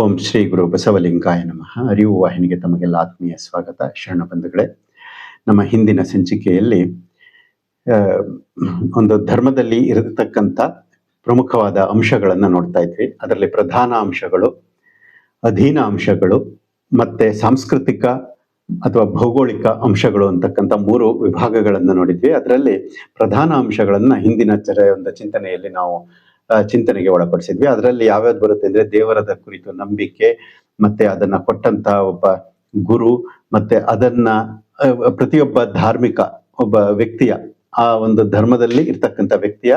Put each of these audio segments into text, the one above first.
ಓಂ ಶ್ರೀ ಗುರು ಬಸವಲಿಂಗಾಯ ನಮಃ. ಅರಿವು ವಾಹಿನಿಗೆ ತಮಗೆಲ್ಲ ಆತ್ಮೀಯ ಸ್ವಾಗತ. ಶರಣ ಬಂಧುಗಳೇ, ನಮ್ಮ ಹಿಂದಿನ ಸಂಚಿಕೆಯಲ್ಲಿ ಒಂದು ಧರ್ಮದಲ್ಲಿ ಇರತಕ್ಕಂಥ ಪ್ರಮುಖವಾದ ಅಂಶಗಳನ್ನು ನೋಡ್ತಾ ಇದ್ವಿ. ಅದರಲ್ಲಿ ಪ್ರಧಾನ ಅಂಶಗಳು, ಅಧೀನ ಅಂಶಗಳು, ಮತ್ತೆ ಸಾಂಸ್ಕೃತಿಕ ಅಥವಾ ಭೌಗೋಳಿಕ ಅಂಶಗಳು ಅಂತಕ್ಕಂಥ ಮೂರು ವಿಭಾಗಗಳನ್ನು ನೋಡಿದ್ವಿ. ಅದರಲ್ಲಿ ಪ್ರಧಾನ ಅಂಶಗಳನ್ನ ಹಿಂದಿನ ಚರ ಒಂದು ಚಿಂತನೆಯಲ್ಲಿ ನಾವು ಚಿಂತನೆಗೆ ಒಳಪಡಿಸಿದ್ವಿ. ಅದರಲ್ಲಿ ಯಾವ್ಯಾವ್ದು ಬರುತ್ತೆ ಅಂದ್ರೆ ದೇವರದ ಕುರಿತು ನಂಬಿಕೆ, ಮತ್ತೆ ಅದನ್ನ ಕೊಟ್ಟಂತ ಒಬ್ಬ ಗುರು, ಮತ್ತೆ ಅದನ್ನ ಪ್ರತಿಯೊಬ್ಬ ಧಾರ್ಮಿಕ ಒಬ್ಬ ವ್ಯಕ್ತಿಯ, ಆ ಒಂದು ಧರ್ಮದಲ್ಲಿ ಇರ್ತಕ್ಕಂಥ ವ್ಯಕ್ತಿಯ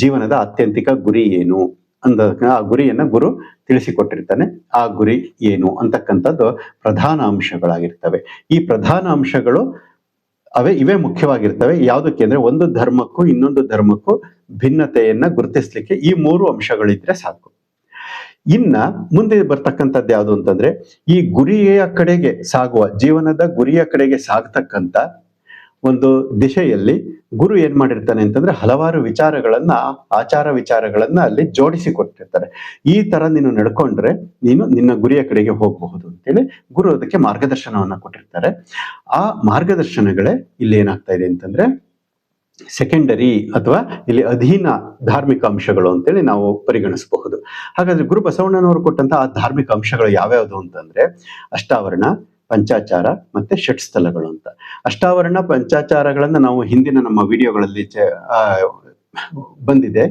ಜೀವನದ ಆತ್ಯಂತಿಕ ಗುರಿ ಏನು ಅಂದ, ಆ ಗುರಿಯನ್ನ ಗುರು ತಿಳಿಸಿಕೊಟ್ಟಿರ್ತಾನೆ. ಆ ಗುರಿ ಏನು ಅಂತಕ್ಕಂಥದ್ದು ಪ್ರಧಾನ ಅಂಶಗಳಾಗಿರ್ತವೆ. ಈ ಪ್ರಧಾನ ಅಂಶಗಳು ಅವೇ ಇವೇ ಮುಖ್ಯವಾಗಿರ್ತವೆ. ಯಾವುದಕ್ಕೆ ಅಂದ್ರೆ ಒಂದು ಧರ್ಮಕ್ಕೂ ಇನ್ನೊಂದು ಧರ್ಮಕ್ಕೂ ಭಿನ್ನತೆಯನ್ನ ಗುರುತಿಸ್ಲಿಕ್ಕೆ ಈ ಮೂರು ಅಂಶಗಳಿದ್ರೆ ಸಾಕು. ಇನ್ನ ಮುಂದೆ ಬರ್ತಕ್ಕಂಥದ್ದು ಯಾವುದು ಅಂತಂದ್ರೆ ಈ ಗುರಿಯ ಕಡೆಗೆ ಸಾಗುವ, ಜೀವನದ ಗುರಿಯ ಕಡೆಗೆ ಸಾಗ್ತಕ್ಕಂಥ ಒಂದು ದಿಶೆಯಲ್ಲಿ ಗುರು ಏನ್ ಮಾಡಿರ್ತಾನೆ ಅಂತಂದ್ರೆ ಹಲವಾರು ವಿಚಾರಗಳನ್ನ, ಆಚಾರ ವಿಚಾರಗಳನ್ನ ಅಲ್ಲಿ ಜೋಡಿಸಿ ಕೊಟ್ಟಿರ್ತಾರೆ. ಈ ತರ ನೀನು ನಡ್ಕೊಂಡ್ರೆ ನೀನು ನಿನ್ನ ಗುರಿಯ ಕಡೆಗೆ ಹೋಗಬಹುದು ಅಂತೇಳಿ ಗುರು ಅದಕ್ಕೆ ಮಾರ್ಗದರ್ಶನವನ್ನ ಕೊಟ್ಟಿರ್ತಾರೆ. ಆ ಮಾರ್ಗದರ್ಶನಗಳೇ ಇಲ್ಲಿ ಏನಾಗ್ತಾ ಇದೆ ಅಂತಂದ್ರೆ ಸೆಕೆಂಡರಿ ಅಥವಾ ಇಲ್ಲಿ ಅಧೀನ ಧಾರ್ಮಿಕ ಅಂಶಗಳು ಅಂತೇಳಿ ನಾವು ಪರಿಗಣಿಸಬಹುದು. ಹಾಗಾದ್ರೆ ಗುರು ಬಸವಣ್ಣನವರು ಕೊಟ್ಟಂತ ಆ ಧಾರ್ಮಿಕ ಅಂಶಗಳು ಯಾವ್ಯಾವುದು ಅಂತಂದ್ರೆ ಅಷ್ಟಾವರಣ ಪಂಚಾಚಾರ ಮತ್ತೆ ಷಟ್ ಸ್ಥಳಗಳು ಅಂತ. ಅಷ್ಟಾವರಣ ಪಂಚಾಚಾರಗಳನ್ನ ನಾವು ಹಿಂದಿನ ನಮ್ಮ ವಿಡಿಯೋಗಳಲ್ಲಿ ಬಂದಿದೆ.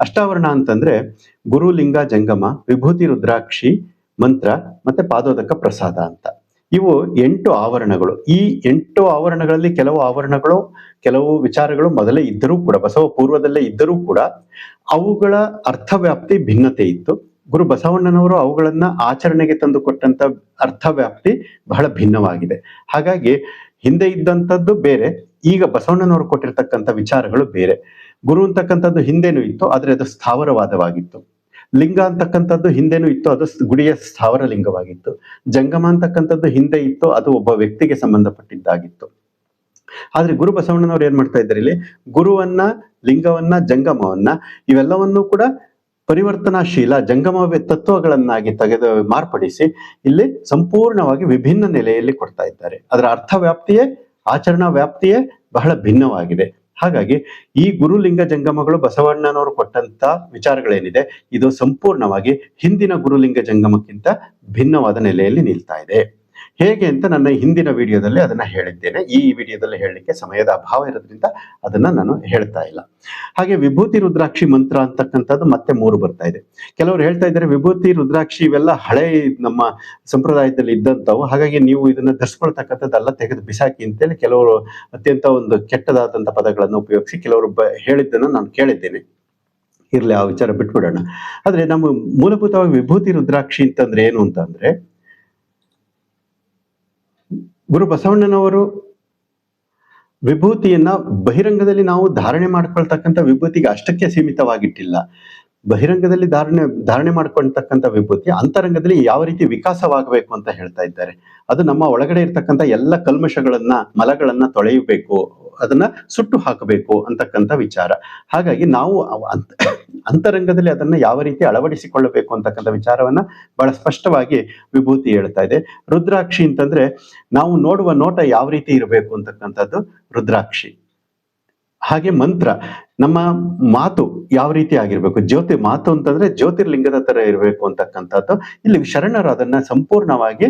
ಅಷ್ಟಾವರಣ ಅಂತಂದ್ರೆ ಗುರುಲಿಂಗ, ಜಂಗಮ, ವಿಭೂತಿ, ರುದ್ರಾಕ್ಷಿ ಮಂತ್ರ ಮತ್ತೆ ಪಾದೋದಕ ಪ್ರಸಾದ ಅಂತ. ಇವು ಎಂಟು ಆವರಣಗಳು. ಈ ಎಂಟು ಆವರಣಗಳಲ್ಲಿ ಕೆಲವು ಆವರಣಗಳು, ಕೆಲವು ವಿಚಾರಗಳು ಮೊದಲೇ ಇದ್ದರೂ ಕೂಡ, ಬಸವ ಪೂರ್ವದಲ್ಲೇ ಇದ್ದರೂ ಕೂಡ ಅವುಗಳ ಅರ್ಥವ್ಯಾಪ್ತಿ ಭಿನ್ನತೆ ಇತ್ತು. ಗುರು ಬಸವಣ್ಣನವರು ಅವುಗಳನ್ನ ಆಚರಣೆಗೆ ತಂದು ಕೊಟ್ಟಂತ ಅರ್ಥವ್ಯಾಪ್ತಿ ಬಹಳ ಭಿನ್ನವಾಗಿದೆ. ಹಾಗಾಗಿ ಹಿಂದೆ ಇದ್ದಂಥದ್ದು ಬೇರೆ, ಈಗ ಬಸವಣ್ಣನವರು ಕೊಟ್ಟಿರ್ತಕ್ಕಂಥ ವಿಚಾರಗಳು ಬೇರೆ. ಗುರು ಅಂತಕ್ಕಂಥದ್ದು ಹಿಂದೆನೂ ಇತ್ತು, ಆದ್ರೆ ಅದು ಸ್ಥಾವರವಾದವಾಗಿತ್ತು. ಲಿಂಗ ಅಂತಕ್ಕಂಥದ್ದು ಹಿಂದೆನೂ ಇತ್ತು, ಅದು ಗುಡಿಯ ಸ್ಥಾವರ ಲಿಂಗವಾಗಿತ್ತು ಜಂಗಮ ಅಂತಕ್ಕಂಥದ್ದು ಹಿಂದೆ ಇತ್ತು, ಅದು ಒಬ್ಬ ವ್ಯಕ್ತಿಗೆ ಸಂಬಂಧಪಟ್ಟಿದ್ದಾಗಿತ್ತು. ಆದ್ರೆ ಗುರು ಬಸವಣ್ಣನವರು ಏನ್ ಮಾಡ್ತಾ ಇದ್ದಾರೆ ಇಲ್ಲಿ? ಗುರುವನ್ನ, ಲಿಂಗವನ್ನ, ಜಂಗಮವನ್ನ, ಇವೆಲ್ಲವನ್ನೂ ಕೂಡ ಪರಿವರ್ತನಾಶೀಲ ಜಂಗಮವ್ಯ ತತ್ವಗಳನ್ನಾಗಿ ತೆಗೆದು ಮಾರ್ಪಡಿಸಿ ಇಲ್ಲಿ ಸಂಪೂರ್ಣವಾಗಿ ವಿಭಿನ್ನ ನೆಲೆಯಲ್ಲಿ ಕೊಡ್ತಾ ಇದ್ದಾರೆ. ಅದರ ಅರ್ಥ ವ್ಯಾಪ್ತಿಯೇ ಆಚರಣಾ ವ್ಯಾಪ್ತಿಯೇ ಬಹಳ ಭಿನ್ನವಾಗಿದೆ. ಹಾಗಾಗಿ ಈ ಗುರುಲಿಂಗ ಜಂಗಮಗಳು ಬಸವಣ್ಣನವರು ಕೊಟ್ಟಂತ ವಿಚಾರಗಳೇನಿದೆ, ಇದು ಸಂಪೂರ್ಣವಾಗಿ ಹಿಂದಿನ ಗುರುಲಿಂಗ ಜಂಗಮಕ್ಕಿಂತ ಭಿನ್ನವಾದ ನೆಲೆಯಲ್ಲಿ ನಿಲ್ತಾ ಇದೆ. ಹೇಗೆ ಅಂತ ನನ್ನ ಹಿಂದಿನ ವಿಡಿಯೋದಲ್ಲಿ ಅದನ್ನ ಹೇಳಿದ್ದೇನೆ. ಈ ವಿಡಿಯೋದಲ್ಲಿ ಹೇಳಲಿಕ್ಕೆ ಸಮಯದ ಅಭಾವ ಇರೋದ್ರಿಂದ ಅದನ್ನ ನಾನು ಹೇಳ್ತಾ ಇಲ್ಲ. ಹಾಗೆ ವಿಭೂತಿ ರುದ್ರಾಕ್ಷಿ ಮಂತ್ರ ಅಂತಕ್ಕಂಥದ್ದು ಮತ್ತೆ ಮೂರು ಬರ್ತಾ ಇದೆ. ಕೆಲವರು ಹೇಳ್ತಾ ಇದ್ದಾರೆ ವಿಭೂತಿ ರುದ್ರಾಕ್ಷಿ ಇವೆಲ್ಲ ಹಳೆ ನಮ್ಮ ಸಂಪ್ರದಾಯದಲ್ಲಿ ಇದ್ದಂಥವು. ಹಾಗಾಗಿ ನೀವು ಇದನ್ನ ಧರಿಸ್ಕೊಳ್ತಕ್ಕಂಥದ್ದೆಲ್ಲ, ತೆಗೆದು ಬಿಸಾಕಿ ಅಂತೇಳಿ ಕೆಲವರು ಅತ್ಯಂತ ಒಂದು ಕೆಟ್ಟದಾದಂಥ ಪದಗಳನ್ನು ಉಪಯೋಗಿಸಿ ಕೆಲವರು ಬ ಹೇಳಿದ್ದನ್ನು ನಾನು ಕೇಳಿದ್ದೇನೆ. ಇರ್ಲಿ, ಆ ವಿಚಾರ ಬಿಟ್ಬಿಡೋಣ. ಆದ್ರೆ ನಮ್ಮ ಮೂಲಭೂತವಾಗಿ ವಿಭೂತಿ ರುದ್ರಾಕ್ಷಿ ಅಂತಂದ್ರೆ ಏನು ಅಂತಂದ್ರೆ ಗುರು ಬಸವಣ್ಣನವರು ವಿಭೂತಿಯನ್ನ ಬಹಿರಂಗದಲ್ಲಿ ನಾವು ಧಾರಣೆ ಮಾಡ್ಕೊಳ್ತಕ್ಕಂಥ ವಿಭೂತಿಗೆ ಅಷ್ಟಕ್ಕೆ ಸೀಮಿತವಾಗಿಟ್ಟಿಲ್ಲ. ಬಹಿರಂಗದಲ್ಲಿ ಧಾರಣೆ ಧಾರಣೆ ಮಾಡ್ಕೊಳ್ತಕ್ಕಂಥ ವಿಭೂತಿ ಅಂತರಂಗದಲ್ಲಿ ಯಾವ ರೀತಿ ವಿಕಾಸವಾಗಬೇಕು ಅಂತ ಹೇಳ್ತಾ ಇದ್ದಾರೆ. ಅದು ನಮ್ಮ ಒಳಗಡೆ ಇರ್ತಕ್ಕಂಥ ಎಲ್ಲ ಕಲ್ಮಶಗಳನ್ನ, ಮಲಗಳನ್ನ ತೊಳೆಯಬೇಕು, ಅದನ್ನ ಸುಟ್ಟು ಹಾಕಬೇಕು ಅಂತಕ್ಕಂಥ ವಿಚಾರ. ಹಾಗಾಗಿ ನಾವು ಅಂತ, ಅಂತರಂಗದಲ್ಲಿ ಅದನ್ನ ಯಾವ ರೀತಿ ಅಳವಡಿಸಿಕೊಳ್ಳಬೇಕು ಅಂತಕ್ಕಂಥ ವಿಚಾರವನ್ನ ಬಹಳ ಸ್ಪಷ್ಟವಾಗಿ ವಿಭೂತಿ ಹೇಳ್ತಾ ಇದೆ. ರುದ್ರಾಕ್ಷಿ ಅಂತಂದ್ರೆ ನಾವು ನೋಡುವ ನೋಟ ಯಾವ ರೀತಿ ಇರಬೇಕು ಅಂತಕ್ಕಂಥದ್ದು ರುದ್ರಾಕ್ಷಿ. ಹಾಗೆ ಮಂತ್ರ, ನಮ್ಮ ಮಾತು ಯಾವ ರೀತಿ ಆಗಿರ್ಬೇಕು? ಜ್ಯೋತಿ ಮಾತು ಅಂತಂದ್ರೆ ಜ್ಯೋತಿರ್ಲಿಂಗದ ತರ ಇರಬೇಕು ಅಂತಕ್ಕಂಥದ್ದು. ಇಲ್ಲಿ ಶರಣರು ಅದನ್ನ ಸಂಪೂರ್ಣವಾಗಿ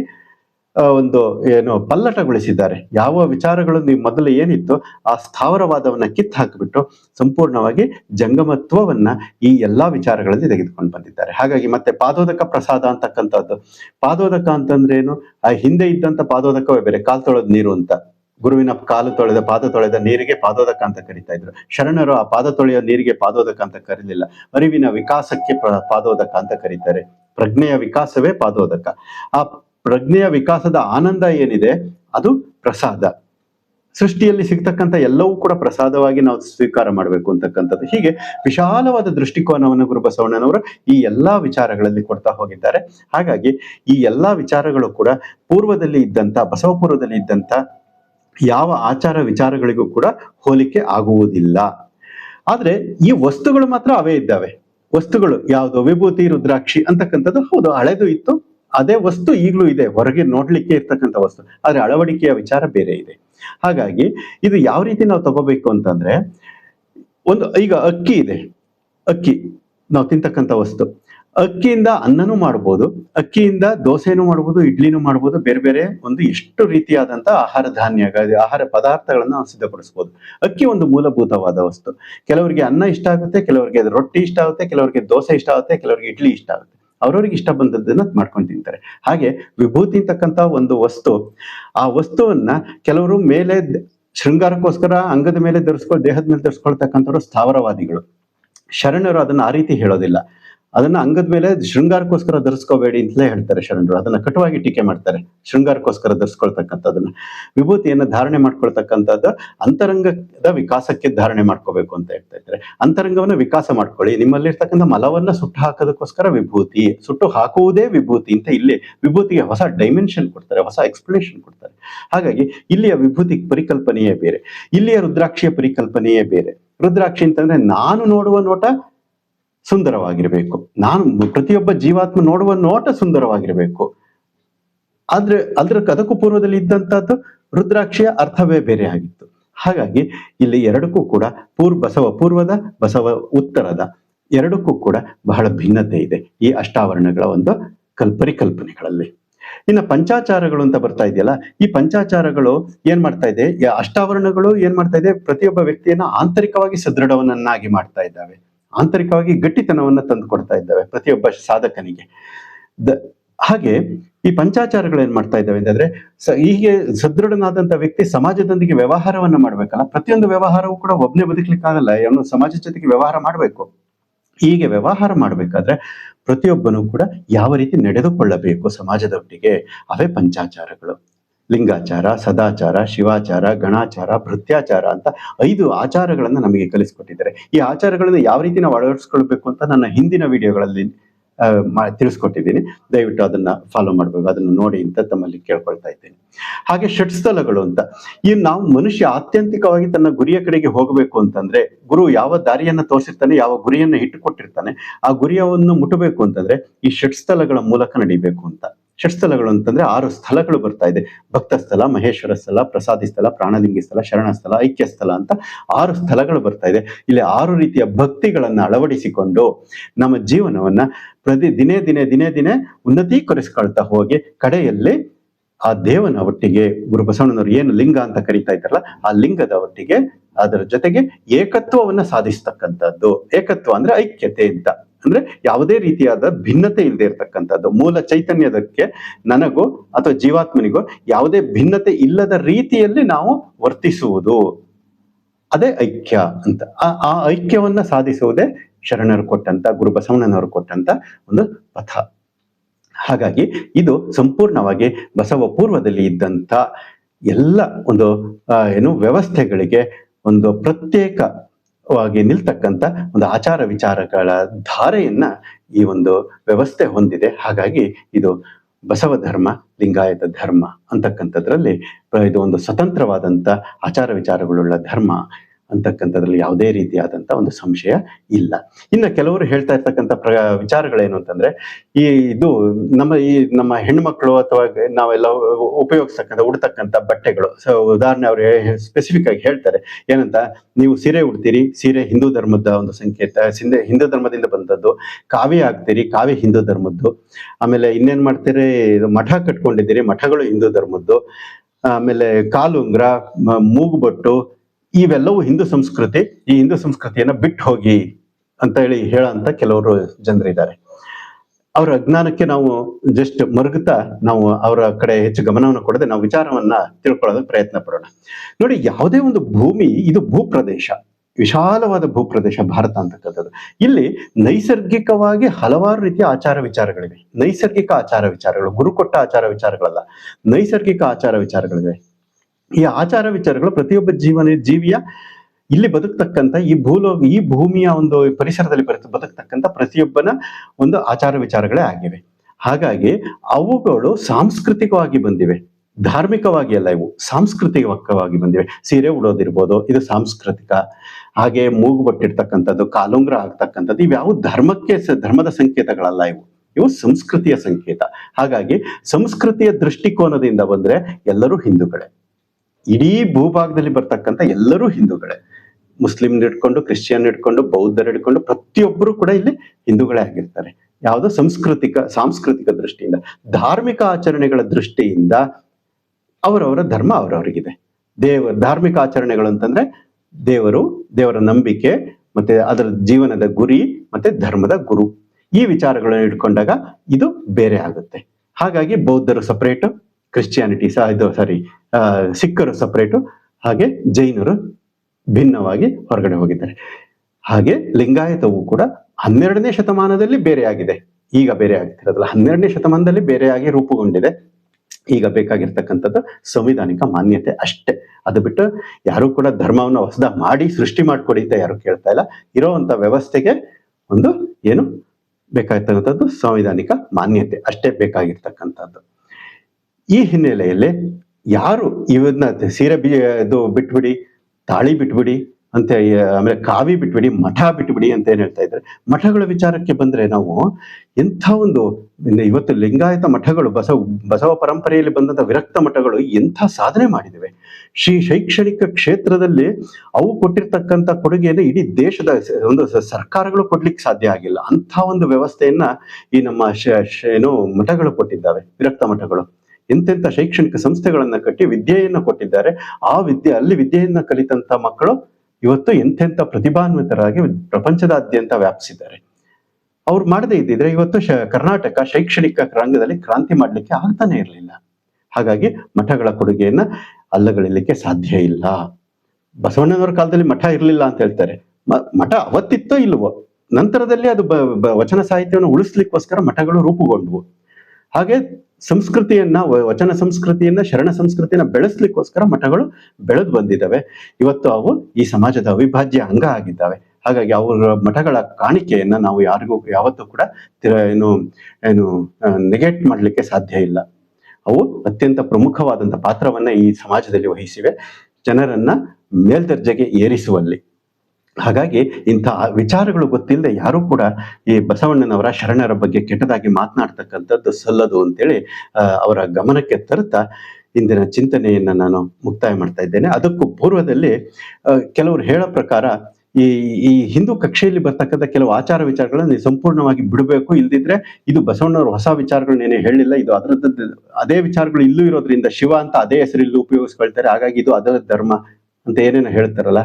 ಒಂದು ಏನು ಪಲ್ಲಟಗೊಳಿಸಿದ್ದಾರೆ. ಯಾವ ವಿಚಾರಗಳು ನೀವು ಮೊದಲು ಏನಿತ್ತು ಆ ಸ್ಥಾವರವಾದವನ್ನ ಕಿತ್ತು ಹಾಕಿಬಿಟ್ಟು ಸಂಪೂರ್ಣವಾಗಿ ಜಂಗಮತ್ವವನ್ನ ಈ ಎಲ್ಲಾ ವಿಚಾರಗಳಲ್ಲಿ ತೆಗೆದುಕೊಂಡು ಬಂದಿದ್ದಾರೆ. ಹಾಗಾಗಿ ಮತ್ತೆ ಪಾದೋದಕ ಪ್ರಸಾದ ಅಂತಕ್ಕಂಥದ್ದು. ಪಾದೋದಕ ಅಂತಂದ್ರೆ ಏನು? ಆ ಹಿಂದೆ ಇದ್ದಂತ ಪಾದೋದಕವೇ ಬೇರೆ, ಕಾಲ್ ತೊಳೆದ ನೀರು ಅಂತ. ಗುರುವಿನ ಕಾಲು ತೊಳೆದ, ಪಾದ ತೊಳೆದ ನೀರಿಗೆ ಪಾದೋದಕ ಅಂತ ಕರಿತಾ ಇದ್ರು. ಶರಣರು ಆ ಪಾದ ತೊಳೆಯೋ ನೀರಿಗೆ ಪಾದೋದಕ ಅಂತ ಕರೀಲಿಲ್ಲ. ಅರಿವಿನ ವಿಕಾಸಕ್ಕೆ ಪಾದೋದಕ ಅಂತ ಕರೀತಾರೆ. ಪ್ರಜ್ಞೆಯ ವಿಕಾಸವೇ ಪಾದೋದಕ. ಆ ಪ್ರಜ್ಞೆಯ ವಿಕಾಸದ ಆನಂದ ಏನಿದೆ? ಅದು ಪ್ರಸಾದ. ಸೃಷ್ಟಿಯಲ್ಲಿ ಸಿಗ್ತಕ್ಕಂಥ ಎಲ್ಲವೂ ಕೂಡ ಪ್ರಸಾದವಾಗಿ ನಾವು ಸ್ವೀಕಾರ ಮಾಡಬೇಕು ಅಂತಕ್ಕಂಥದ್ದು. ಹೀಗೆ ವಿಶಾಲವಾದ ದೃಷ್ಟಿಕೋನವನ್ನು ಗುರು ಬಸವಣ್ಣನವರು ಈ ಎಲ್ಲಾ ವಿಚಾರಗಳಲ್ಲಿ ಕೊಡ್ತಾ ಹೋಗಿದ್ದಾರೆ. ಹಾಗಾಗಿ ಈ ಎಲ್ಲಾ ವಿಚಾರಗಳು ಕೂಡ ಪೂರ್ವದಲ್ಲಿ ಇದ್ದಂಥ ಬಸವಪೂರ್ವದಲ್ಲಿ ಇದ್ದಂಥ ಯಾವ ಆಚಾರ ವಿಚಾರಗಳಿಗೂ ಕೂಡ ಹೋಲಿಕೆ ಆಗುವುದಿಲ್ಲ. ಆದರೆ ಈ ವಸ್ತುಗಳು ಮಾತ್ರ ಅವೇ ಇದ್ದಾವೆ. ವಸ್ತುಗಳು ಯಾವುದು ವಿಭೂತಿ, ರುದ್ರಾಕ್ಷಿ ಅಂತಕ್ಕಂಥದ್ದು ಹೌದು, ಹಳೆದು ಇತ್ತು. ಅದೇ ವಸ್ತು ಈಗಲೂ ಇದೆ. ಹೊರಗೆ ನೋಡ್ಲಿಕ್ಕೆ ಇರ್ತಕ್ಕಂಥ ವಸ್ತು. ಆದರೆ ಅಳವಡಿಕೆಯ ವಿಚಾರ ಬೇರೆ ಇದೆ. ಹಾಗಾಗಿ ಇದು ಯಾವ ರೀತಿ ನಾವು ತಗೋಬೇಕು ಅಂತಂದ್ರೆ, ಒಂದು ಈಗ ಅಕ್ಕಿ ಇದೆ. ಅಕ್ಕಿ, ನಾವು ತಿಂತಕ್ಕಂಥ ವಸ್ತು. ಅಕ್ಕಿಯಿಂದ ಅನ್ನನೂ ಮಾಡ್ಬೋದು. ಅಕ್ಕಿಯಿಂದ ದೋಸೆನೂ ಮಾಡ್ಬೋದು, ಇಡ್ಲಿನೂ ಮಾಡ್ಬೋದು, ಬೇರೆ ಬೇರೆ ಒಂದು ಎಷ್ಟು ರೀತಿಯಾದಂಥ ಆಹಾರ ಧಾನ್ಯ ಆಹಾರ ಪದಾರ್ಥಗಳನ್ನ ನಾವು ಸಿದ್ಧಪಡಿಸ್ಬೋದು. ಅಕ್ಕಿ ಒಂದು ಮೂಲಭೂತವಾದ ವಸ್ತು. ಕೆಲವರಿಗೆ ಅನ್ನ ಇಷ್ಟ ಆಗುತ್ತೆ, ಕೆಲವರಿಗೆ ರೊಟ್ಟಿ ಇಷ್ಟ ಆಗುತ್ತೆ, ಕೆಲವರಿಗೆ ದೋಸೆ ಇಷ್ಟ ಆಗುತ್ತೆ, ಕೆಲವರಿಗೆ ಇಡ್ಲಿ ಇಷ್ಟ ಆಗುತ್ತೆ. ಅವ್ರವ್ರಿಗೆ ಇಷ್ಟ ಬಂದದ್ದನ್ನ ಮಾಡ್ಕೊಂಡು ತಿಂತಾರೆ. ಹಾಗೆ ವಿಭೂತಿ ಅಂತಕ್ಕಂಥ ಒಂದು ವಸ್ತು, ಆ ವಸ್ತುವನ್ನ ಕೆಲವರು ಮೇಲೆ ಶೃಂಗಾರಕ್ಕೋಸ್ಕರ, ಅಂಗದ ಮೇಲೆ ಧರಿಸ್ಕೊಂಡು ದೇಹದ ಮೇಲೆ ಧರಿಸ್ಕೊಳ್ತಕ್ಕಂಥವ್ರು ಸ್ಥಾವರವಾದಿಗಳು. ಶರಣರು ಅದನ್ನ ಆ ರೀತಿ ಹೇಳೋದಿಲ್ಲ. ಅದನ್ನ ಅಂಗದ ಮೇಲೆ ಶೃಂಗಾರಕ್ಕೋಸ್ಕರ ಧರಿಸ್ಕೋಬೇಡಿ ಅಂತಲೇ ಹೇಳ್ತಾರೆ ಶರಣರು. ಅದನ್ನ ಕಟುವಾಗಿ ಟೀಕೆ ಮಾಡ್ತಾರೆ. ಶೃಂಗಾರಕ್ಕೋಸ್ಕರ ಧರಿಸ್ಕೊಳ್ತಕ್ಕಂಥದ್ದನ್ನ ವಿಭೂತಿಯನ್ನ ಧಾರಣೆ ಮಾಡ್ಕೊಳ್ತಕ್ಕಂಥದ್ದು ಅಂತರಂಗದ ವಿಕಾಸಕ್ಕೆ ಧಾರಣೆ ಮಾಡ್ಕೋಬೇಕು ಅಂತ ಹೇಳ್ತಾ ಇದ್ದಾರೆ. ಅಂತರಂಗವನ್ನ ವಿಕಾಸ ಮಾಡ್ಕೊಳ್ಳಿ. ನಿಮ್ಮಲ್ಲಿರ್ತಕ್ಕಂಥ ಮಲವನ್ನ ಸುಟ್ಟು ಹಾಕೋದಕ್ಕೋಸ್ಕರ ವಿಭೂತಿ, ಸುಟ್ಟು ಹಾಕುವುದೇ ವಿಭೂತಿ ಅಂತ ಇಲ್ಲಿ ವಿಭೂತಿಗೆ ಹೊಸ ಡೈಮೆನ್ಷನ್ ಕೊಡ್ತಾರೆ, ಹೊಸ ಎಕ್ಸ್ಪ್ಲನೇಷನ್ ಕೊಡ್ತಾರೆ. ಹಾಗಾಗಿ ಇಲ್ಲಿಯ ವಿಭೂತಿ ಪರಿಕಲ್ಪನೆಯೇ ಬೇರೆ. ಇಲ್ಲಿಯ ರುದ್ರಾಕ್ಷಿಯ ಪರಿಕಲ್ಪನೆಯೇ ಬೇರೆ. ರುದ್ರಾಕ್ಷಿ ಅಂತಂದ್ರೆ ನಾನು ನೋಡುವ ನೋಟ ಸುಂದರವಾಗಿರಬೇಕು. ನಾನು ಪ್ರತಿಯೊಬ್ಬ ಜೀವಾತ್ಮ ನೋಡುವ ನೋಟ ಸುಂದರವಾಗಿರಬೇಕು. ಆದ್ರೆ ಅದ್ರ ಅದಕ್ಕೂ ಪೂರ್ವದಲ್ಲಿ ಇದ್ದಂತಹದ್ದು ರುದ್ರಾಕ್ಷಿಯ ಅರ್ಥವೇ ಬೇರೆ ಆಗಿತ್ತು. ಹಾಗಾಗಿ ಇಲ್ಲಿ ಎರಡಕ್ಕೂ ಕೂಡ ಪೂರ್ವ ಬಸವ ಪೂರ್ವದ, ಬಸವ ಉತ್ತರದ ಎರಡಕ್ಕೂ ಕೂಡ ಬಹಳ ಭಿನ್ನತೆ ಇದೆ ಈ ಅಷ್ಟಾವರಣಗಳ ಒಂದು ಕಲ್ ಪರಿಕಲ್ಪನೆಗಳಲ್ಲಿ ಇನ್ನು ಪಂಚಾಚಾರಗಳು ಅಂತ ಬರ್ತಾ ಇದೆಯಲ್ಲ, ಈ ಪಂಚಾಚಾರಗಳು ಏನ್ ಮಾಡ್ತಾ ಇದೆ? ಅಷ್ಟಾವರಣಗಳು ಏನ್ ಮಾಡ್ತಾ ಇದೆ? ಪ್ರತಿಯೊಬ್ಬ ವ್ಯಕ್ತಿಯನ್ನ ಆಂತರಿಕವಾಗಿ ಸದೃಢವನ್ನಾಗಿ ಮಾಡ್ತಾ ಇದ್ದಾವೆ. ಆಂತರಿಕವಾಗಿ ಗಟ್ಟಿತನವನ್ನ ತಂದು ಕೊಡ್ತಾ ಇದ್ದಾವೆ ಪ್ರತಿಯೊಬ್ಬ ಸಾಧಕನಿಗೆ. ದ, ಹಾಗೆ ಈ ಪಂಚಾಚಾರಗಳು ಏನ್ ಮಾಡ್ತಾ ಇದ್ದಾವೆ ಅಂತಂದ್ರೆ ಹೀಗೆ ಸದೃಢನಾದಂತ ವ್ಯಕ್ತಿ ಸಮಾಜದೊಂದಿಗೆ ವ್ಯವಹಾರವನ್ನ ಮಾಡ್ಬೇಕಲ್ಲ, ಪ್ರತಿಯೊಂದು ವ್ಯವಹಾರವೂ ಕೂಡ ಒಬ್ನೇ ಬದುಕಲಿಕ್ಕಾಗಲ್ಲ, ಅವನು ಸಮಾಜದ ಜೊತೆಗೆ ವ್ಯವಹಾರ ಮಾಡ್ಬೇಕು. ಹೀಗೆ ವ್ಯವಹಾರ ಮಾಡ್ಬೇಕಾದ್ರೆ ಪ್ರತಿಯೊಬ್ಬನೂ ಕೂಡ ಯಾವ ರೀತಿ ನಡೆದುಕೊಳ್ಳಬೇಕು ಸಮಾಜದೊಟ್ಟಿಗೆ, ಅವೇ ಪಂಚಾಚಾರಗಳು. ಲಿಂಗಾಚಾರ, ಸದಾಚಾರ, ಶಿವಾಚಾರ, ಗಣಾಚಾರ, ಭೃತ್ಯಾಚಾರ ಅಂತ ಐದು ಆಚಾರಗಳನ್ನು ನಮಗೆ ಕಲಿಸ್ಕೊಟ್ಟಿದ್ದಾರೆ. ಈ ಆಚಾರಗಳನ್ನು ಯಾವ ರೀತಿ ನಾವು ಅಳವಡಿಸ್ಕೊಳ್ಬೇಕು ಅಂತ ನನ್ನ ಹಿಂದಿನ ವಿಡಿಯೋಗಳಲ್ಲಿ ತಿಳಿಸ್ಕೊಟ್ಟಿದ್ದೀನಿ. ದಯವಿಟ್ಟು ಅದನ್ನ ಫಾಲೋ ಮಾಡಬೇಕು. ಅದನ್ನು ನೋಡಿ ಅಂತ ತಮ್ಮಲ್ಲಿ ಕೇಳ್ಕೊಳ್ತಾ ಇದ್ದೇನೆ. ಹಾಗೆ ಷಟ್ಸ್ಥಲಗಳು ಅಂತ. ಈ ನಾವು ಮನುಷ್ಯ ಆತ್ಯಂತಿಕವಾಗಿ ತನ್ನ ಗುರಿಯ ಕಡೆಗೆ ಹೋಗಬೇಕು ಅಂತಂದ್ರೆ, ಗುರು ಯಾವ ದಾರಿಯನ್ನ ತೋರಿಸಿರ್ತಾನೆ, ಯಾವ ಗುರಿಯನ್ನ ಇಟ್ಟುಕೊಟ್ಟಿರ್ತಾನೆ, ಆ ಗುರಿಯನ್ನು ಮುಟ್ಟಬೇಕು ಅಂತಂದ್ರೆ ಈ ಷಟ್ಸ್ಥಲಗಳ ಮೂಲಕ ನಡಿಬೇಕು ಅಂತ. ಷಟ್ಸ್ಥಲಗಳು ಅಂತಂದ್ರೆ ಆರು ಸ್ಥಳಗಳು ಬರ್ತಾ ಇದೆ. ಭಕ್ತ ಸ್ಥಳ ಮಹೇಶ್ವರ ಸ್ಥಳ, ಪ್ರಸಾದಿ ಸ್ಥಳ, ಪ್ರಾಣಲಿಂಗಿ ಸ್ಥಳ, ಶರಣ ಸ್ಥಳ, ಐಕ್ಯ ಸ್ಥಳ ಅಂತ ಆರು ಸ್ಥಳಗಳು ಬರ್ತಾ ಇದೆ. ಇಲ್ಲಿ ಆರು ರೀತಿಯ ಭಕ್ತಿಗಳನ್ನ ಅಳವಡಿಸಿಕೊಂಡು ನಮ್ಮ ಜೀವನವನ್ನ ಪ್ರತಿ ದಿನೇ ದಿನೇ ದಿನೇ ದಿನೇ ಉನ್ನತೀಕರಿಸ್ಕೊಳ್ತಾ ಹೋಗಿ ಕಡೆಯಲ್ಲಿ ಆ ದೇವನ ಒಟ್ಟಿಗೆ ಗುರು ಬಸವಣ್ಣನವರು ಏನು ಲಿಂಗ ಅಂತ ಕರೀತಾ ಇದ್ದಾರಲ್ಲ, ಆ ಲಿಂಗದ ಒಟ್ಟಿಗೆ ಅದರ ಜೊತೆಗೆ ಏಕತ್ವವನ್ನ ಸಾಧಿಸ್ತಕ್ಕಂಥದ್ದು. ಏಕತ್ವ ಅಂದ್ರೆ ಐಕ್ಯತೆ ಅಂತ. ಅಂದ್ರೆ ಯಾವುದೇ ರೀತಿಯಾದ ಭಿನ್ನತೆ ಇಲ್ಲದೆ ಇರತಕ್ಕಂಥದ್ದು, ಮೂಲ ಚೈತನ್ಯದಕ್ಕೆ ನನಗೂ ಅಥವಾ ಜೀವಾತ್ಮನಿಗೂ ಯಾವುದೇ ಭಿನ್ನತೆ ಇಲ್ಲದ ರೀತಿಯಲ್ಲಿ ನಾವು ವರ್ತಿಸುವುದು. ಅದೇ ಐಕ್ಯ ಅಂತ. ಆ ಐಕ್ಯವನ್ನ ಸಾಧಿಸುವುದೇ ಶರಣರು ಕೊಟ್ಟಂತ, ಗುರು ಬಸವಣ್ಣನವರು ಕೊಟ್ಟಂತ ಒಂದು ಪಥ. ಹಾಗಾಗಿ ಇದು ಸಂಪೂರ್ಣವಾಗಿ ಬಸವ ಪೂರ್ವದಲ್ಲಿ ಇದ್ದಂತ ಎಲ್ಲ ಒಂದು ಏನು ವ್ಯವಸ್ಥೆಗಳಿಗೆ ಒಂದು ಪ್ರತ್ಯೇಕವಾಗಿ ನಿಲ್ತಕ್ಕಂಥ ಒಂದು ಆಚಾರ ವಿಚಾರಗಳ ಧಾರೆಯನ್ನ ಈ ಒಂದು ವ್ಯವಸ್ಥೆ ಹೊಂದಿದೆ. ಹಾಗಾಗಿ ಇದು ಬಸವ ಧರ್ಮ, ಲಿಂಗಾಯತ ಧರ್ಮ ಅಂತಕ್ಕಂಥದ್ರಲ್ಲಿ ಇದು ಒಂದು ಸ್ವತಂತ್ರವಾದಂಥ ಆಚಾರ ವಿಚಾರಗಳುಳ್ಳ ಧರ್ಮ ಅಂತಕ್ಕಂಥದ್ರಲ್ಲಿ ಯಾವುದೇ ರೀತಿಯಾದಂಥ ಒಂದು ಸಂಶಯ ಇಲ್ಲ. ಇನ್ನು ಕೆಲವರು ಹೇಳ್ತಾ ಇರ್ತಕ್ಕಂಥ ಪ್ರ, ವಿಚಾರಗಳೇನು ಅಂತಂದ್ರೆ, ಈ ಇದು ನಮ್ಮ ಈ ನಮ್ಮ ಹೆಣ್ಮಕ್ಳು ಅಥವಾ ನಾವೆಲ್ಲ ಉಪಯೋಗಿಸ್ತಕ್ಕಂಥ, ಉಡ್ತಕ್ಕಂಥ ಬಟ್ಟೆಗಳು, ಸೊ, ಉದಾಹರಣೆ ಅವರು ಸ್ಪೆಸಿಫಿಕ್ ಆಗಿ ಹೇಳ್ತಾರೆ. ಏನಂತ, ನೀವು ಸೀರೆ ಉಡ್ತೀರಿ, ಸೀರೆ ಹಿಂದೂ ಧರ್ಮದ ಒಂದು ಸಂಕೇತ ಸಿಂಧೆ, ಹಿಂದೂ ಧರ್ಮದಿಂದ ಬಂದದ್ದು, ಕಾವ್ಯ ಹಾಕ್ತೀರಿ, ಕಾವ್ಯ ಹಿಂದೂ ಧರ್ಮದ್ದು, ಆಮೇಲೆ ಇನ್ನೇನ್ ಮಾಡ್ತೀರಿ ಮಠ ಕಟ್ಕೊಂಡಿದ್ದೀರಿ, ಮಠಗಳು ಹಿಂದೂ ಧರ್ಮದ್ದು, ಆಮೇಲೆ ಕಾಲುಂಗ್ರ ಮೂಗುಬೊಟ್ಟು ಇವೆಲ್ಲವೂ ಹಿಂದೂ ಸಂಸ್ಕೃತಿ, ಈ ಹಿಂದೂ ಸಂಸ್ಕೃತಿಯನ್ನ ಬಿಟ್ಟು ಹೋಗಿ ಅಂತ ಹೇಳಿ ಹೇಳಂತ ಕೆಲವರು ಜನರಿದ್ದಾರೆ ಅವರ ಅಜ್ಞಾನಕ್ಕೆ ನಾವು ಜಸ್ಟ್ ಮರುಗುತ್ತಾ ನಾವು ಅವರ ಕಡೆ ಹೆಚ್ಚು ಗಮನವನ್ನು ಕೊಡದೆ ನಾವು ವಿಚಾರವನ್ನ ತಿಳ್ಕೊಳ್ಳೋದಕ್ಕೆ ಪ್ರಯತ್ನ ಪಡೋಣ. ನೋಡಿ, ಯಾವುದೇ ಒಂದು ಭೂಮಿ, ಇದು ಭೂಪ್ರದೇಶ, ವಿಶಾಲವಾದ ಭೂಪ್ರದೇಶ, ಭಾರತ ಅಂತಕ್ಕಂಥದ್ದು. ಇಲ್ಲಿ ನೈಸರ್ಗಿಕವಾಗಿ ಹಲವಾರು ರೀತಿಯ ಆಚಾರ ವಿಚಾರಗಳಿವೆ. ನೈಸರ್ಗಿಕ ಆಚಾರ ವಿಚಾರಗಳು, ಗುರುಕೊಟ್ಟ ಆಚಾರ ವಿಚಾರಗಳಲ್ಲ, ನೈಸರ್ಗಿಕ ಆಚಾರ ವಿಚಾರಗಳಿವೆ. ಈ ಆಚಾರ ವಿಚಾರಗಳು ಪ್ರತಿಯೊಬ್ಬ ಜೀವನ ಜೀವಿಯ ಇಲ್ಲಿ ಬದುಕ್ತಕ್ಕಂಥ ಈ ಭೂಲೋ ಈ ಭೂಮಿಯ ಒಂದು ಪರಿಸರದಲ್ಲಿ ಬದುಕ್ತಕ್ಕಂಥ ಪ್ರತಿಯೊಬ್ಬನ ಒಂದು ಆಚಾರ ವಿಚಾರಗಳೇ ಆಗಿವೆ. ಹಾಗಾಗಿ ಅವುಗಳು ಸಾಂಸ್ಕೃತಿಕವಾಗಿ ಬಂದಿವೆ. ಧಾರ್ಮಿಕವಾಗಿ ಅಲ್ಲ ಇವು, ಸಾಂಸ್ಕೃತಿಕವಾಗಿ ಬಂದಿವೆ. ಸೀರೆ ಉಡೋದಿರ್ಬೋದು, ಇದು ಸಾಂಸ್ಕೃತಿಕ. ಹಾಗೆ ಮೂಗು ಬಟ್ಟಿರ್ತಕ್ಕಂಥದ್ದು ಕಾಲುಂಗ್ರ ಆಗ್ತಕ್ಕಂಥದ್ದು ಇವ್ಯಾವು ಧರ್ಮಕ್ಕೆ ಧರ್ಮದ ಸಂಕೇತಗಳಲ್ಲ ಇವು. ಇವು ಸಂಸ್ಕೃತಿಯ ಸಂಕೇತ. ಹಾಗಾಗಿ ಸಂಸ್ಕೃತಿಯ ದೃಷ್ಟಿಕೋನದಿಂದ ಬಂದ್ರೆ ಎಲ್ಲರೂ ಹಿಂದೂಗಳೇ. ಇಡೀ ಭೂಭಾಗದಲ್ಲಿ ಬರ್ತಕ್ಕಂಥ ಎಲ್ಲರೂ ಹಿಂದೂಗಳೇ. ಮುಸ್ಲಿಂ ಹಿಡ್ಕೊಂಡು ಕ್ರಿಶ್ಚಿಯನ್ ಹಿಡ್ಕೊಂಡು, ಬೌದ್ಧರು ಹಿಡ್ಕೊಂಡು ಪ್ರತಿಯೊಬ್ಬರು ಕೂಡ ಇಲ್ಲಿ ಹಿಂದೂಗಳೇ ಆಗಿರ್ತಾರೆ. ಯಾವುದೋ ಸಾಂಸ್ಕೃತಿಕ ಸಾಂಸ್ಕೃತಿಕ ದೃಷ್ಟಿಯಿಂದ, ಧಾರ್ಮಿಕ ಆಚರಣೆಗಳ ದೃಷ್ಟಿಯಿಂದ ಅವರವರ ಧರ್ಮ ಅವರವರಿಗಿದೆ. ದೇವ, ಧಾರ್ಮಿಕ ಆಚರಣೆಗಳು ಅಂತಂದ್ರೆ ದೇವರು, ದೇವರ ನಂಬಿಕೆ, ಮತ್ತೆ ಅದರ ಜೀವನದ ಗುರಿ, ಮತ್ತೆ ಧರ್ಮದ ಗುರು. ಈ ವಿಚಾರಗಳನ್ನು ಇಟ್ಕೊಂಡಾಗ ಇದು ಬೇರೆ ಆಗುತ್ತೆ. ಹಾಗಾಗಿ ಬೌದ್ಧರು ಸಪರೇಟು ಕ್ರಿಶ್ಚಿಯಾನಿಟಿ ಸಹ ಇದು ಸಾರಿ ಸಿಖ್ಖರು ಸಪರೇಟು ಹಾಗೆ ಜೈನರು ಭಿನ್ನವಾಗಿ ಹೊರಗಡೆ ಹೋಗಿದ್ದಾರೆ. ಹಾಗೆ ಲಿಂಗಾಯತವು ಕೂಡ ಹನ್ನೆರಡನೇ ಶತಮಾನದಲ್ಲಿ ಬೇರೆಯಾಗಿದೆ. ಈಗ ಬೇರೆ ಆಗ್ತಿರೋದಲ್ಲ ಹನ್ನೆರಡನೇ ಶತಮಾನದಲ್ಲಿ ಬೇರೆಯಾಗಿ ರೂಪುಗೊಂಡಿದೆ. ಈಗ ಬೇಕಾಗಿರ್ತಕ್ಕಂಥದ್ದು ಸಂವಿಧಾನಿಕ ಮಾನ್ಯತೆ ಅಷ್ಟೇ. ಅದು ಬಿಟ್ಟು ಯಾರು ಕೂಡ ಧರ್ಮವನ್ನು ಹೊಸದ ಮಾಡಿ ಸೃಷ್ಟಿ ಮಾಡಿಕೊಡಿ ಅಂತ ಯಾರು ಕೇಳ್ತಾ ಇಲ್ಲ. ಇರೋವಂಥ ವ್ಯವಸ್ಥೆಗೆ ಒಂದು ಏನು ಬೇಕಾಗಿರ್ತಕ್ಕಂಥದ್ದು ಸಂವಿಧಾನಿಕ ಮಾನ್ಯತೆ ಅಷ್ಟೇ ಬೇಕಾಗಿರ್ತಕ್ಕಂಥದ್ದು. ಈ ಹಿನ್ನೆಲೆಯಲ್ಲಿ ಯಾರು ಇವನ್ನ ಸೀರೆ ಬಿ, ಇದು ಬಿಟ್ಬಿಡಿ, ತಾಳಿ ಬಿಟ್ಬಿಡಿ ಅಂತ ಆಮೇಲೆ ಕಾವಿ ಬಿಟ್ಬಿಡಿ, ಮಠ ಬಿಟ್ಬಿಡಿ ಅಂತ ಏನ್ ಹೇಳ್ತಾ ಇದ್ದಾರೆ? ಮಠಗಳ ವಿಚಾರಕ್ಕೆ ಬಂದ್ರೆ ನಾವು ಎಂಥ ಒಂದು ಇವತ್ತು ಲಿಂಗಾಯತ ಮಠಗಳು, ಬಸವ ಬಸವ ಪರಂಪರೆಯಲ್ಲಿ ಬಂದಂತ ವಿರಕ್ತ ಮಠಗಳು ಎಂಥ ಸಾಧನೆ ಮಾಡಿದಿವೆ. ಶ್ರೀ ಶೈಕ್ಷಣಿಕ ಕ್ಷೇತ್ರದಲ್ಲಿ ಅವು ಕೊಟ್ಟಿರ್ತಕ್ಕಂಥ ಕೊಡುಗೆಯನ್ನು ಇಡೀ ದೇಶದ ಒಂದು ಸರ್ಕಾರಗಳು ಕೊಡ್ಲಿಕ್ಕೆ ಸಾಧ್ಯ ಆಗಿಲ್ಲ. ಅಂಥ ಒಂದು ವ್ಯವಸ್ಥೆಯನ್ನ ಈ ನಮ್ಮ ಏನು ಮಠಗಳು ಕೊಟ್ಟಿದ್ದಾವೆ, ವಿರಕ್ತ ಮಠಗಳು. ಎಂತೆಂಥ ಶೈಕ್ಷಣಿಕ ಸಂಸ್ಥೆಗಳನ್ನ ಕಟ್ಟಿ ವಿದ್ಯೆಯನ್ನ ಕೊಟ್ಟಿದ್ದಾರೆ. ಆ ವಿದ್ಯೆ, ಅಲ್ಲಿ ವಿದ್ಯೆಯನ್ನ ಕಲಿತಂತ ಮಕ್ಕಳು ಇವತ್ತು ಎಂತೆಂಥ ಪ್ರತಿಭಾನ್ವಿತರಾಗಿ ಪ್ರಪಂಚದಾದ್ಯಂತ ವ್ಯಾಪಿಸಿದ್ದಾರೆ. ಅವ್ರು ಮಾಡದೇ ಇದ್ದಿದ್ರೆ ಇವತ್ತು ಶ, ಕರ್ನಾಟಕ ಶೈಕ್ಷಣಿಕ ರಂಗದಲ್ಲಿ ಕ್ರಾಂತಿ ಮಾಡಲಿಕ್ಕೆ ಆಗ್ತಾನೆ ಇರಲಿಲ್ಲ. ಹಾಗಾಗಿ ಮಠಗಳ ಕೊಡುಗೆಯನ್ನ ಅಲ್ಲಗಳಿಲಿಕ್ಕೆ ಸಾಧ್ಯ ಇಲ್ಲ. ಬಸವಣ್ಣನವರ ಕಾಲದಲ್ಲಿ ಮಠ ಇರಲಿಲ್ಲ ಅಂತ ಹೇಳ್ತಾರೆ. ಮಠ ಅವತ್ತಿತ್ತೋ ಇಲ್ವೋ, ನಂತರದಲ್ಲಿ ಅದು ವಚನ ಸಾಹಿತ್ಯವನ್ನು ಉಳಿಸ್ಲಿಕ್ಕೋಸ್ಕರ ಮಠಗಳು ರೂಪುಗೊಂಡವು. ಹಾಗೆ ಸಂಸ್ಕೃತಿಯನ್ನ ವಚನ ಸಂಸ್ಕೃತಿಯನ್ನ, ಶರಣ ಸಂಸ್ಕೃತಿಯನ್ನ ಬೆಳೆಸ್ಲಿಕ್ಕೋಸ್ಕರ ಮಠಗಳು ಬೆಳೆದು ಬಂದಿದ್ದಾವೆ. ಇವತ್ತು ಅವು ಈ ಸಮಾಜದ ಅವಿಭಾಜ್ಯ ಅಂಗ ಆಗಿದ್ದಾವೆ. ಹಾಗಾಗಿ ಅವರ ಮಠಗಳ ಕಾಣಿಕೆಯನ್ನ ನಾವು ಯಾರಿಗೂ ಯಾವತ್ತೂ ಕೂಡ ಏನು ಏನು ನೆಗೆಟ್ ಮಾಡಲಿಕ್ಕೆ ಸಾಧ್ಯ ಇಲ್ಲ. ಅವು ಅತ್ಯಂತ ಪ್ರಮುಖವಾದಂಥ ಪಾತ್ರವನ್ನ ಈ ಸಮಾಜದಲ್ಲಿ ವಹಿಸಿವೆ. ಜನರನ್ನ ಮೇಲ್ದರ್ಜೆಗೆ ಏರಿಸುವಲ್ಲಿ. ಹಾಗಾಗಿ ಇಂಥ ವಿಚಾರಗಳು ಗೊತ್ತಿಲ್ಲದೆ ಯಾರೂ ಕೂಡ ಈ ಬಸವಣ್ಣನವರ ಶರಣರ ಬಗ್ಗೆ ಕೆಟ್ಟದಾಗಿ ಮಾತನಾಡ್ತಕ್ಕಂಥದ್ದು ಸಲ್ಲದು ಅಂತೇಳಿ ಅವರ ಗಮನಕ್ಕೆ ತರುತ್ತಾ ಇಂದಿನ ಚಿಂತನೆಯನ್ನು ನಾನು ಮುಕ್ತಾಯ ಮಾಡ್ತಾ ಇದ್ದೇನೆ. ಅದಕ್ಕೂ ಪೂರ್ವದಲ್ಲಿ ಕೆಲವರು ಹೇಳೋ ಪ್ರಕಾರ ಈ ಈ ಹಿಂದೂ ಕಕ್ಷೆಯಲ್ಲಿ ಬರ್ತಕ್ಕಂಥ ಕೆಲವು ಆಚಾರ ವಿಚಾರಗಳನ್ನು ಸಂಪೂರ್ಣವಾಗಿ ಬಿಡಬೇಕು. ಇಲ್ದಿದ್ರೆ ಇದು ಬಸವಣ್ಣವರು ಹೊಸ ವಿಚಾರಗಳನ್ನೇನೇ ಹೇಳಿಲ್ಲ, ಇದು ಅದರದ್ದು, ಅದೇ ವಿಚಾರಗಳು ಇಲ್ಲೂ ಇರೋದ್ರಿಂದ ಶಿವ ಅಂತ ಅದೇ ಹೆಸರಿಲ್ಲೂ ಉಪಯೋಗಿಸ್ಕೊಳ್ತಾರೆ. ಹಾಗಾಗಿ ಇದು ಅದರ ಧರ್ಮ ಅಂತ ಏನೇನೋ ಹೇಳ್ತಾರಲ್ಲ.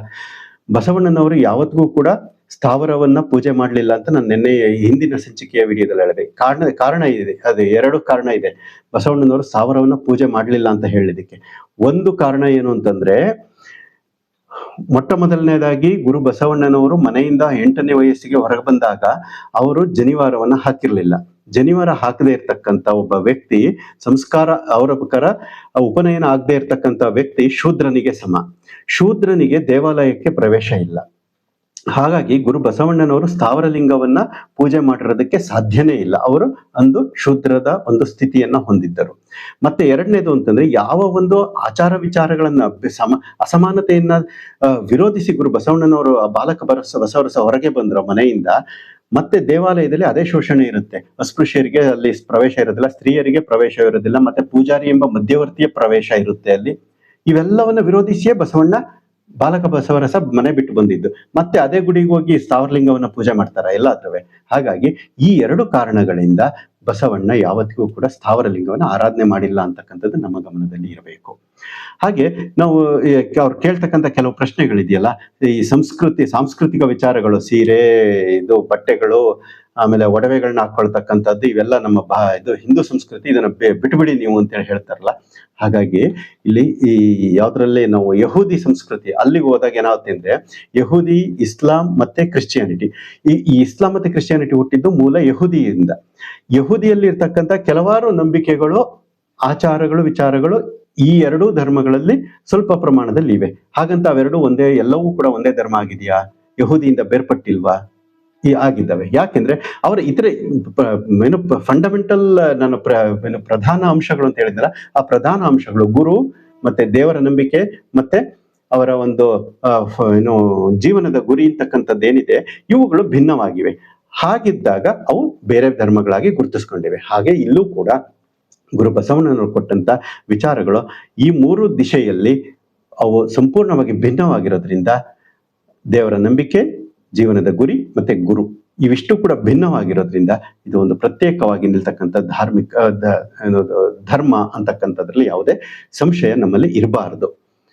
ಬಸವಣ್ಣನವರು ಯಾವತ್ತಿಗೂ ಕೂಡ ಸ್ಥಾವರವನ್ನ ಪೂಜೆ ಮಾಡಲಿಲ್ಲ ಅಂತ ನಾನು ನಿನ್ನೆ ಹಿಂದಿನ ಸಂಚಿಕೆಯ ವಿಡಿಯೋದಲ್ಲಿ ಹೇಳಿದೆ. ಕಾರಣ ಕಾರಣ ಇದೆ. ಅದೇ, ಎರಡು ಕಾರಣ ಇದೆ. ಬಸವಣ್ಣನವರು ಸ್ಥಾವರವನ್ನ ಪೂಜೆ ಮಾಡಲಿಲ್ಲ ಅಂತ ಹೇಳಿದಕ್ಕೆ ಒಂದು ಕಾರಣ ಏನು ಅಂತಂದ್ರೆ, ಮೊಟ್ಟ ಮೊದಲನೇದಾಗಿ ಗುರು ಬಸವಣ್ಣನವರು ಮನೆಯಿಂದ ಎಂಟನೇ ವಯಸ್ಸಿಗೆ ಹೊರಗೆ ಬಂದಾಗ ಅವರು ಜನಿವಾರವನ್ನ ಹಾಕಿರ್ಲಿಲ್ಲ ಜನಿವಾರ ಹಾಕದೇ ಇರ್ತಕ್ಕಂಥ ಒಬ್ಬ ವ್ಯಕ್ತಿ ಸಂಸ್ಕಾರ, ಅವರ ಪ್ರಕಾರ ಉಪನಯನ ಆಗದೆ ಇರ್ತಕ್ಕಂಥ ವ್ಯಕ್ತಿ ಶೂದ್ರನಿಗೆ ಸಮ. ಶೂದ್ರನಿಗೆ ದೇವಾಲಯಕ್ಕೆ ಪ್ರವೇಶ ಇಲ್ಲ. ಹಾಗಾಗಿ ಗುರು ಬಸವಣ್ಣನವರು ಸ್ಥಾವರಲಿಂಗವನ್ನ ಪೂಜೆ ಮಾಡಿರೋದಕ್ಕೆ ಸಾಧ್ಯನೇ ಇಲ್ಲ. ಅವರು ಅಂದು ಶೂದ್ರದ ಒಂದು ಸ್ಥಿತಿಯನ್ನ ಹೊಂದಿದ್ದರು. ಮತ್ತೆ ಎರಡನೇದು ಅಂತಂದ್ರೆ ಯಾವ ಒಂದು ಆಚಾರ ವಿಚಾರಗಳನ್ನ ಸಮ, ಅಸಮಾನತೆಯನ್ನ ವಿರೋಧಿಸಿ ಗುರು ಬಸವಣ್ಣನವರು ಬಾಲಕ ಬರಸ, ಬಸವರಸ ಹೊರಗೆ ಬಂದ್ರ ಮನೆಯಿಂದ ಮತ್ತೆ ದೇವಾಲಯದಲ್ಲಿ ಅದೇ ಶೋಷಣೆ ಇರುತ್ತೆ. ಅಸ್ಪೃಶ್ಯರಿಗೆ ಅಲ್ಲಿ ಪ್ರವೇಶ ಇರೋದಿಲ್ಲ, ಸ್ತ್ರೀಯರಿಗೆ ಪ್ರವೇಶ ಇರೋದಿಲ್ಲ, ಮತ್ತೆ ಪೂಜಾರಿ ಎಂಬ ಮಧ್ಯವರ್ತಿಯ ಪ್ರವೇಶ ಇರುತ್ತೆ ಅಲ್ಲಿ. ಇವೆಲ್ಲವನ್ನ ವಿರೋಧಿಸಿಯೇ ಬಸವಣ್ಣ ಬಾಲಕ ಬಸವರಸ ಮನೆ ಬಿಟ್ಟು ಬಂದಿದ್ದು. ಮತ್ತೆ ಅದೇ ಗುಡಿಗೆ ಹೋಗಿ ಸ್ಥಾವರಲಿಂಗವನ್ನ ಪೂಜೆ ಮಾಡ್ತಾರ? ಎಲ್ಲಾದ್ರೂ ಹಾಗಾಗಿ ಈ ಎರಡು ಕಾರಣಗಳಿಂದ ಬಸವಣ್ಣ ಯಾವತ್ತಿಗೂ ಕೂಡ ಸ್ಥಾವರ ಲಿಂಗವನ್ನು ಆರಾಧನೆ ಮಾಡಿಲ್ಲ ಅಂತಕ್ಕಂಥದ್ದು ನಮ್ಮ ಗಮನದಲ್ಲಿ ಇರಬೇಕು. ಹಾಗೆ ನಾವು ಅವ್ರು ಕೇಳ್ತಕ್ಕಂಥ ಕೆಲವು ಪ್ರಶ್ನೆಗಳಿದೆಯಲ್ಲ, ಈ ಸಂಸ್ಕೃತಿ, ಸಾಂಸ್ಕೃತಿಕ ವಿಚಾರಗಳು, ಸೀರೆ, ಇದು ಬಟ್ಟೆಗಳು ಆಮೇಲೆ ಒಡವೆಗಳನ್ನ ಹಾಕೊಳ್ತಕ್ಕಂಥದ್ದು ಇವೆಲ್ಲ ನಮ್ಮ ಬಾ, ಇದು ಹಿಂದೂ ಸಂಸ್ಕೃತಿ, ಇದನ್ನ ಬಿಟ್ಬಿಡಿ ನೀವು ಅಂತೇಳಿ ಹೇಳ್ತಾರಲ್ಲ. ಹಾಗಾಗಿ ಇಲ್ಲಿ ಈ ಯಾವ್ದ್ರಲ್ಲಿ ನಾವು ಯಹೂದಿ ಸಂಸ್ಕೃತಿ, ಅಲ್ಲಿಗೆ ಹೋದಾಗ ಏನಾಗುತ್ತೆ ಅಂದ್ರೆ, ಯಹೂದಿ, ಇಸ್ಲಾಂ ಮತ್ತೆ ಕ್ರಿಶ್ಚಿಯಾನಿಟಿ. ಈ ಈ ಇಸ್ಲಾಂ ಮತ್ತೆ ಕ್ರಿಶ್ಚಿಯಾನಿಟಿ ಹುಟ್ಟಿದ್ದು ಮೂಲ ಯಹೂದಿಯಿಂದ. ಯಹೂದಿಯಲ್ಲಿ ಇರ್ತಕ್ಕಂಥ ಕೆಲವಾರು ನಂಬಿಕೆಗಳು, ಆಚಾರಗಳು, ವಿಚಾರಗಳು ಈ ಎರಡೂ ಧರ್ಮಗಳಲ್ಲಿ ಸ್ವಲ್ಪ ಪ್ರಮಾಣದಲ್ಲಿ ಇವೆ. ಹಾಗಂತ ಅವೆರಡು ಒಂದೇ, ಎಲ್ಲವೂ ಕೂಡ ಒಂದೇ ಧರ್ಮ ಆಗಿದೆಯಾ? ಯಹೂದಿಯಿಂದ ಬೇರ್ಪಟ್ಟಿಲ್ವಾ? ಆಗಿದ್ದಾವೆ. ಯಾಕೆಂದ್ರೆ ಅವರ ಇತರೆ ಏನು ಫಂಡಮೆಂಟಲ್ ನಾನು ಪ್ರ, ಏನು ಪ್ರಧಾನ ಅಂಶಗಳು ಅಂತ ಹೇಳಿದ್ನಲ್ಲ, ಆ ಪ್ರಧಾನ ಅಂಶಗಳು ಗುರು ಮತ್ತೆ ದೇವರ ನಂಬಿಕೆ ಮತ್ತೆ ಅವರ ಒಂದು ಏನು ಜೀವನದ ಗುರಿ ಅಂತಕ್ಕಂಥದ್ದು ಏನಿದೆ, ಇವುಗಳು ಭಿನ್ನವಾಗಿವೆ. ಹಾಗಿದ್ದಾಗ ಅವು ಬೇರೆ ಧರ್ಮಗಳಾಗಿ ಗುರುತಿಸ್ಕೊಂಡಿವೆ. ಹಾಗೆ ಇಲ್ಲೂ ಕೂಡ ಗುರು ಬಸವಣ್ಣನವರು ಕೊಟ್ಟಂತ ವಿಚಾರಗಳು ಈ ಮೂರು ದಿಶೆಯಲ್ಲಿ ಅವು ಸಂಪೂರ್ಣವಾಗಿ ಭಿನ್ನವಾಗಿರೋದ್ರಿಂದ ದೇವರ ನಂಬಿಕೆ ಜೀವನದ ಗುರಿ ಮತ್ತೆ ಗುರು ಇವಿಷ್ಟು ಕೂಡ ಭಿನ್ನವಾಗಿರೋದ್ರಿಂದ ಇದು ಒಂದು ಪ್ರತ್ಯೇಕವಾಗಿ ನಿಲ್ತಕ್ಕಂಥ ಧಾರ್ಮಿಕ ಧರ್ಮ ಅಂತಕ್ಕಂಥದ್ರಲ್ಲಿ ಯಾವುದೇ ಸಂಶಯ ನಮ್ಮಲ್ಲಿ ಇರಬಾರದು.